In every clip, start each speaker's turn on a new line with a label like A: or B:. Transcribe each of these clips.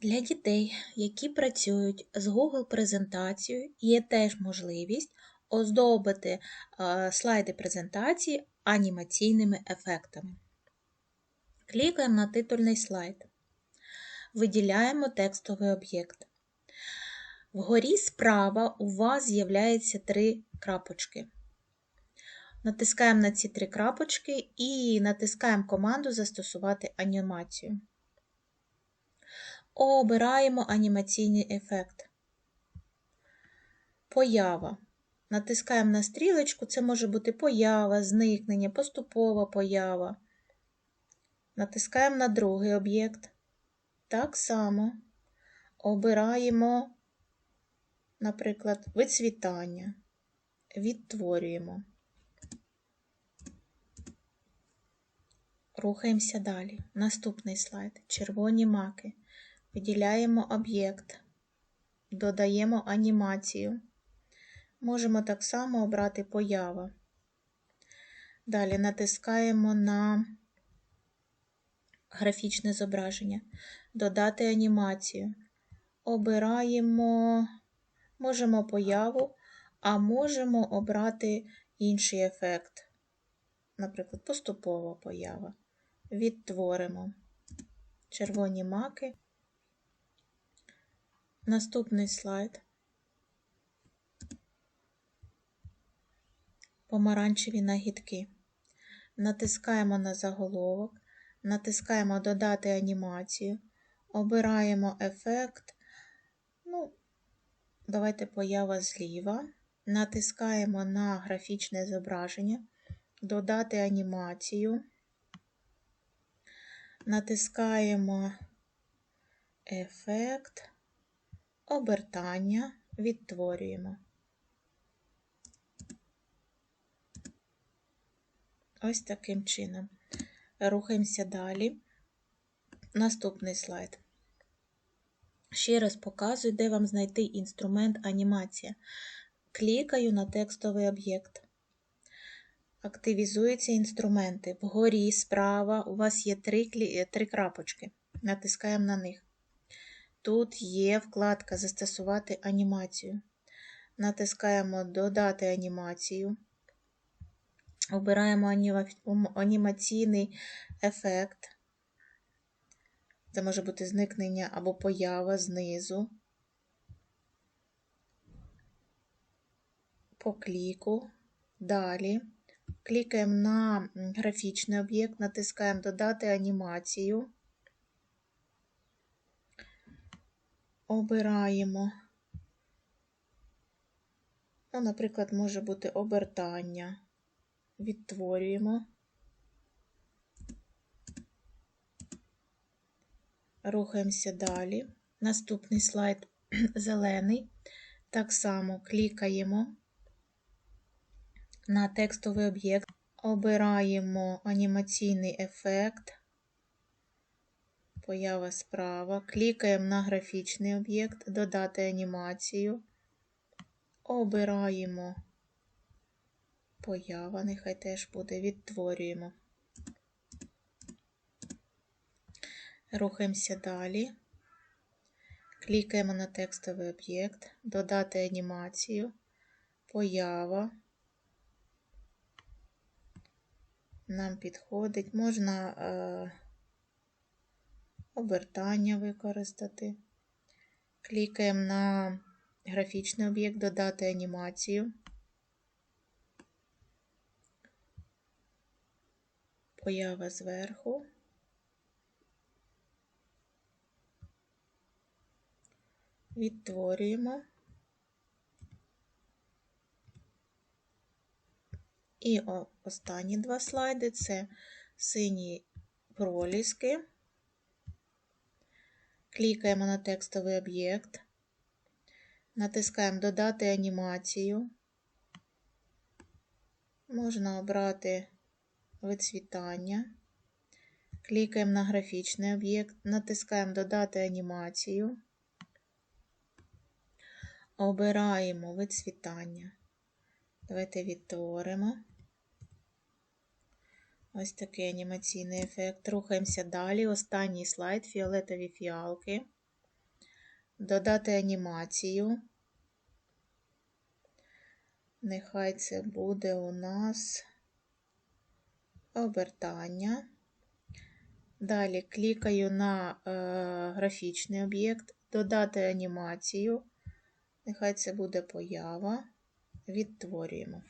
A: Для дітей, які працюють з Google презентацією, є теж можливість оздобити е, слайди презентації анімаційними ефектами. Клікаємо на титульний слайд. Виділяємо текстовий об'єкт. Вгорі справа у вас з'являється три крапочки. Натискаємо на ці три крапочки і натискаємо команду Застосувати анімацію. Обираємо анімаційний ефект. Поява. Натискаємо на стрілочку, це може бути поява, зникнення, поступова поява. Натискаємо на другий об'єкт. Так само обираємо, наприклад, вицвітання, відтворюємо. Рухаємося далі. Наступний слайд. Червоні маки. Виділяємо об'єкт, додаємо анімацію. Можемо так само обрати поява. Далі натискаємо на графічне зображення, додати анімацію. Обираємо, можемо появу, а можемо обрати інший ефект. Наприклад, поступова поява. Відтворимо червоні маки. Наступний слайд. Помаранчеві нагідки. Натискаємо на заголовок, натискаємо Додати анімацію, обираємо ефект. Ну, Давайте поява зліва. Натискаємо на графічне зображення, додати анімацію. Натискаємо ефект обертання відтворюємо. Ось таким чином. Рухаємося далі. Наступний слайд. Ще раз показую, де вам знайти інструмент анімація. Клікаю на текстовий об'єкт. Активізуються інструменти. Вгорі, справа у вас є три, три крапочки. Натискаємо на них. Тут є вкладка Застосувати анімацію. Натискаємо Додати анімацію. Обираємо анімаційний ефект. Це може бути зникнення або поява знизу. По кліку. Далі. Клікаємо на графічний об'єкт, натискаємо Додати анімацію. Обираємо. Ну, Наприклад, може бути обертання. Відтворюємо. Рухаємося далі. Наступний слайд зелений. Так само клікаємо на текстовий об'єкт, обираємо анімаційний ефект поява справа. Клікаємо на графічний об'єкт, додати анімацію. Обираємо поява, нехай теж буде, відтворюємо. Рухаємося далі. Клікаємо на текстовий об'єкт, додати анімацію, поява. Нам підходить, можна. Обертання використати. Клікаємо на графічний об'єкт, додати анімацію. Поява зверху. Відтворюємо. І останні два слайди це сині проліски. Клікаємо на текстовий об'єкт, натискаємо Додати анімацію. Можна обрати вицвітання. Клікаємо на графічний об'єкт, натискаємо Додати анімацію. Обираємо вицвітання. Давайте відтворимо. Ось такий анімаційний ефект. Рухаємося далі. Останній слайд фіолетові фіалки. додати анімацію. Нехай це буде у нас обертання. Далі клікаю на е, графічний об'єкт, додати анімацію. Нехай це буде поява. Відтворюємо.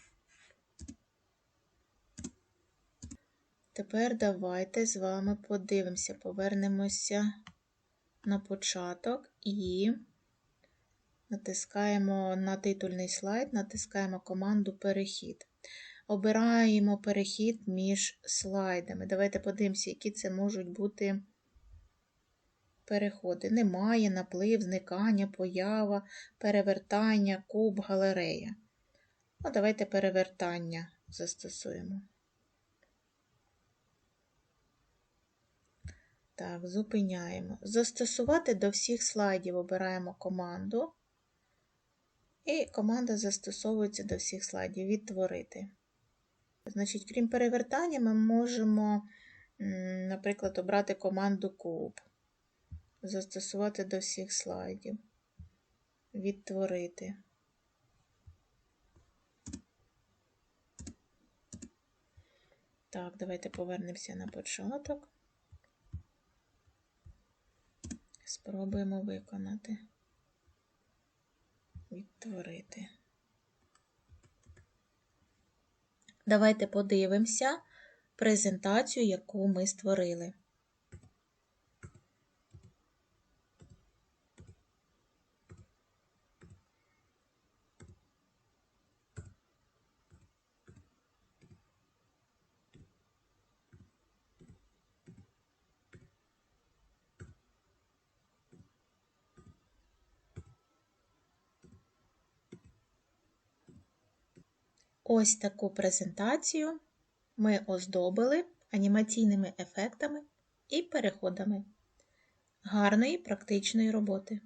A: Тепер давайте з вами подивимося, повернемося на початок і натискаємо на титульний слайд, натискаємо команду Перехід. Обираємо перехід між слайдами. Давайте подивимося, які це можуть бути переходи. Немає, наплив, зникання, поява, перевертання, куб, галерея. Ну, давайте перевертання застосуємо. Так, зупиняємо. Застосувати до всіх слайдів обираємо команду. І команда застосовується до всіх слайдів. Відтворити. Значить, крім перевертання, ми можемо, наприклад, обрати команду куб. Застосувати до всіх слайдів. Відтворити. Так, давайте повернемося на початок. Спробуємо виконати, відтворити. Давайте подивимося презентацію, яку ми створили. Ось таку презентацію ми оздобили анімаційними ефектами і переходами. Гарної практичної роботи!